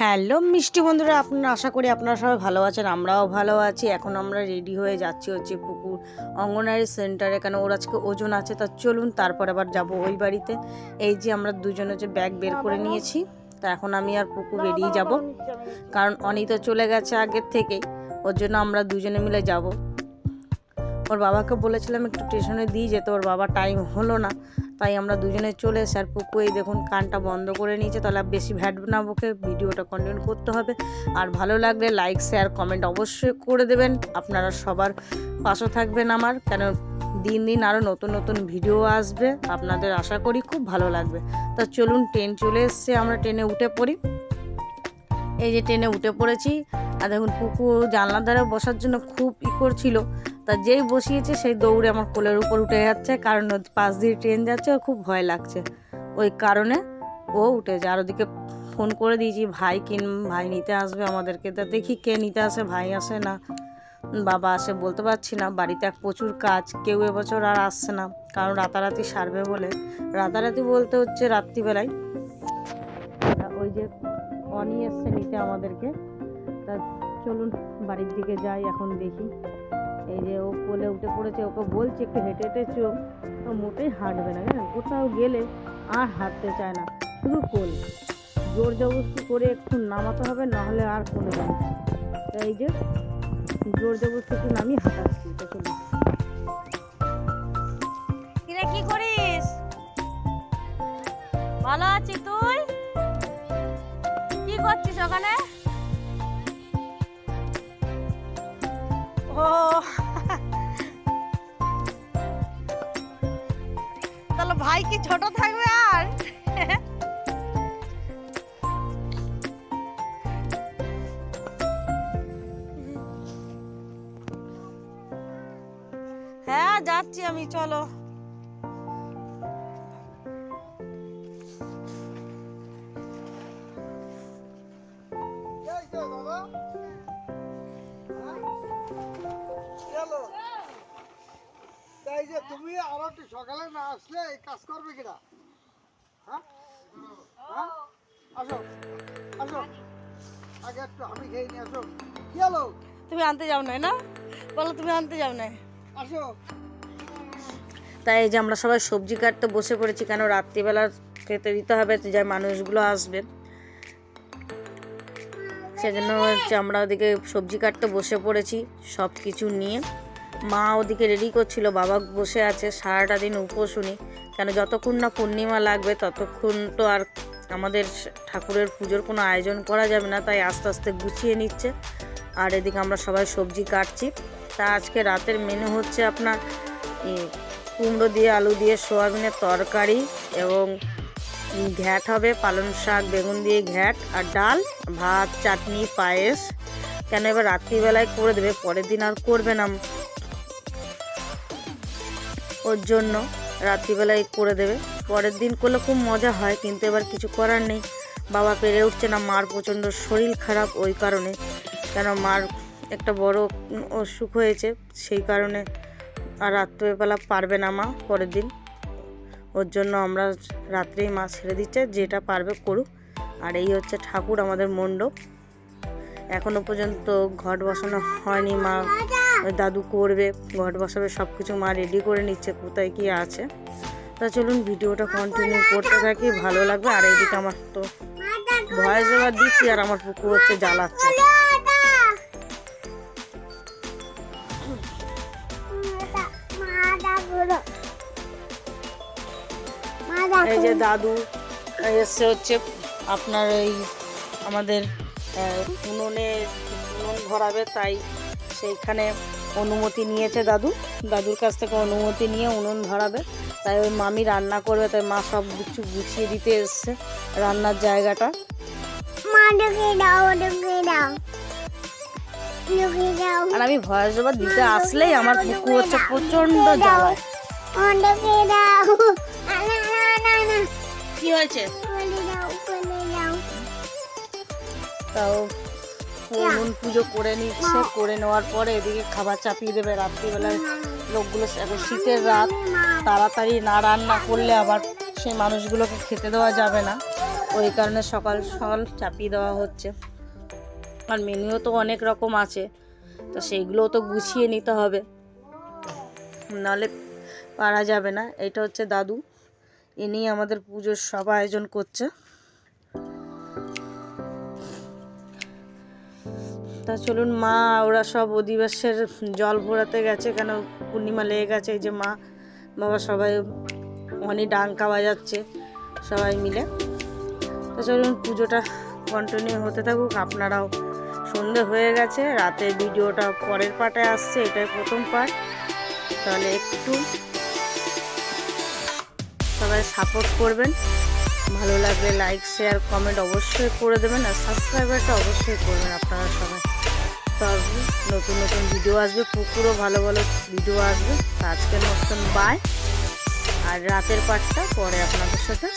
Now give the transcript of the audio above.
Hello মিষ্টি বন্ধুরা, আপনারা আশা করি আপনারা সবাই ভালো আছেন, আমরাও ভালো আছি। এখন আমরা রেডি হয়ে যাচ্ছি হচ্ছে পুকুর অঙ্গনারী সেন্টারে কেন ওর আজকে ওজন আছে, তা চলুন তারপর আবার যাব ওই বাড়িতে। এই যে আমরা দুজনে যে ব্যাগ বের করে নিয়েছি, তা এখন আমি আর পুকু বেরিয়ে যাব। কারণ অনিতা চলে গেছে আগের থেকেই ওর জন্য আমরা দুজনে মিলে যাব। ওর বাবাকে বলেছিলাম একটু স্টেশনে দিয়ে যেতে, ওর বাবা টাইম হলো না। তাই আমরা দুজনে চলে এসে, আর পুকু এই দেখুন কানটা বন্ধ করে নিয়েছে, তাহলে বেশি ভ্যাট না বকে ভিডিওটা কন্টিনিউ করতে হবে। আর ভালো লাগলে লাইক শেয়ার কমেন্ট অবশ্যই করে দেবেন। আপনারা সবার পাশে থাকবেন আমার, কেন দিন দিন আরও নতুন নতুন ভিডিও আসবে, আপনাদের আশা করি খুব ভালো লাগবে। তা চলুন ট্রেন চলে এসছে, আমরা ট্রেনে উঠে পড়ি। এই যে ট্রেনে উঠে পড়েছি আর দেখুন পুকু জানলার ধারে বসার জন্য খুব ই করছিল। তা যেই বসিয়েছে, সেই দৌড়ে আমার কোলের উপর উঠে যাচ্ছে। কারণ পাশ দিয়ে ট্রেন যাচ্ছে, ওর খুব ভয় লাগছে। ওই কারণে ও উঠে যায়। আর ওদিকে ফোন করে দিয়েছি, ভাই কিন, ভাই নিতে আসবে আমাদেরকে। তা দেখি কে নিতে আসে, ভাই আসে না। বাবা আসে বলতে পারছি না। বাড়িতে এক প্রচুর কাজ, কেউ এবছর আর আসছে না। কারণ রাতারাতি সারবে বলে। রাতারাতি বলতে হচ্ছে রাত্রিবেলায়। ওই যে অনি এসছে নিতে আমাদেরকে। তা চলুন বাড়ির দিকে যাই, এখন দেখি। এই যে ও কোলে উঠে পড়েছে, ওকে বলছি একটু হেঁটে হেঁটে চোখ ও মোটেই হাঁটবে না, জানেন? কোথাও গেলে আর হাঁটতে চায় না, শুধু কোল। জোর জবরদস্তি করে একটু নামাতে হবে নাহলে আর কোনো যাবে। এই যে জোর জবরদস্তি একটু নামিয়ে হাঁটাচ্ছি, তো চলুন। কি করিস? ভালো আছি তুই? কি করছিস ওখানে? তাহলে ভাই কি ছোট থাকবে আর? হ্যাঁ যাচ্ছি আমি চলো। আরও একটু সকালে না আসলে এই কাজ করবে কিনা? হ্যাঁ? হ্যাঁ? আসো। আসো। আগে একটু আমি খেয়ে নিয়ে আসো। কি হলো? তুমি আনতে যাও না না? বলো তুমি আনতে যাও না আসো। তাই যে আমরা সবাই সবজি কাটতে বসে পড়েছি কেন রাত্রিবেলা খেতে দিতে হবে যে মানুষগুলো আসবে? সেজন্য হচ্ছে আমরা ওদিকে সবজি কাটতে বসে পড়েছি সব কিছু নিয়ে। মা ওদিকে রেডি করছিল, বাবা বসে আছে, সারাটা দিন উপোস উনি। কেন যতক্ষণ না পূর্ণিমা লাগবে, ততক্ষণ তো আর আমাদের ঠাকুরের পুজোর কোনো আয়োজন করা যাবে না, তাই আস্তে আস্তে গুছিয়ে নিচ্ছে। আর এদিকে আমরা সবাই সবজি কাটছি। তা আজকে রাতের মেনু হচ্ছে আপনার কুমড়ো দিয়ে, আলু দিয়ে, সোয়াবিনের তরকারি এবং ঘ্যাট হবে, পালং শাক, বেগুন দিয়ে ঘ্যাট আর ডাল, ভাত, চাটনি, পায়েস। কেন এবার রাত্রিবেলায় করে দেবে, পরের দিন আর করবে না। ওর জন্য রাত্রিবেলায় করে দেবে। পরের দিন করলে খুব মজা হয়, কিন্তু এবার কিছু করার নেই। বাবা পেরে উঠছে না, মার প্রচণ্ড শরীর খারাপ ওই কারণে। কেন মার একটা বড় অসুখ হয়েছে, সেই কারণে আর রাত্রেবেলা পারবে না মা পরের দিন। ওর জন্য আমরা রাত্রেই মা ছেড়ে দিচ্ছে, যেটা পারবে করুক। আর এই হচ্ছে ঠাকুর আমাদের মণ্ডপ। এখনও পর্যন্ত ঘট বসানো হয়নি মা। দাদু করবে ঘট বসাবে সব কিছু মা রেডি করে নিচ্ছে, কোথায় কি আছে। তা চলুন ভিডিওটা কন্টিনিউ করতে থাকি, ভালো লাগবে। আর এইদিকে আমার তো ভয়েস ওভার দিচ্ছি, আর আমার পুকুর হচ্ছে জ্বালাচ্ছে। এই যে দাদু এসছে হচ্ছে আপনার এই আমাদের উনুনে, উনুন ধরাবে তাই সেইখানে অনুমতি নিয়েছে দাদু। দাদুর কাছ থেকে অনুমতি নিয়ে উনুন ধরাবে তাই ওই মামি রান্না করবে তাই মা সব কিছু গুছিয়ে দিতে এসছে রান্নার জায়গাটা। আর আমি ভয়েস ওভার দিতে আসলেই আমার পুকু হচ্ছে প্রচণ্ড জ্বালায়। কি হয়েছে? তাও উনুন পুজো করে নিচ্ছে করে নেওয়ার পরে এদিকে খাবার চাপিয়ে দেবে রাত্রিবেলায়। লোকগুলো এখন শীতের রাত, তাড়াতাড়ি না রান্না করলে আবার সেই মানুষগুলোকে খেতে দেওয়া যাবে না। ওই কারণে সকাল সকাল চাপিয়ে দেওয়া হচ্ছে। আর মেনুও তো অনেক রকম আছে, তো সেইগুলোও তো গুছিয়ে নিতে হবে। নাহলে পারা যাবে না। এটা হচ্ছে দাদু। ইনি আমাদের পুজোর সব আয়োজন করছে। তা চলুন, মা, ওরা সব অধিবাসের জল ভরাতে গেছে কেন? পূর্ণিমা লেগে গেছে, এই যে মা, বাবা সবাই অনেক ডাঙ্কা বাজাচ্ছে, সবাই মিলে। তো চলুন, পুজোটা কন্টিনিউ হতে থাকুক, আপনারাও সন্ধে হয়ে গেছে, রাতে ভিডিওটা পরের পার্টে আসছে, এটাই প্রথম পার্ট। তাহলে একটু সবাই সাপোর্ট করবেন, ভালো লাগলে লাইক শেয়ার কমেন্ট অবশ্যই করে দেবেন, আর সাবস্ক্রাইবারটা অবশ্যই করবেন আপনারা সবাই। তো আসবে, নতুন নতুন ভিডিও আসবে, পুকুরও ভালো ভালো ভিডিও আসবে। আজকে আজকের মতন বাই আর রাতের পাটটা পরে আপনাদের সাথে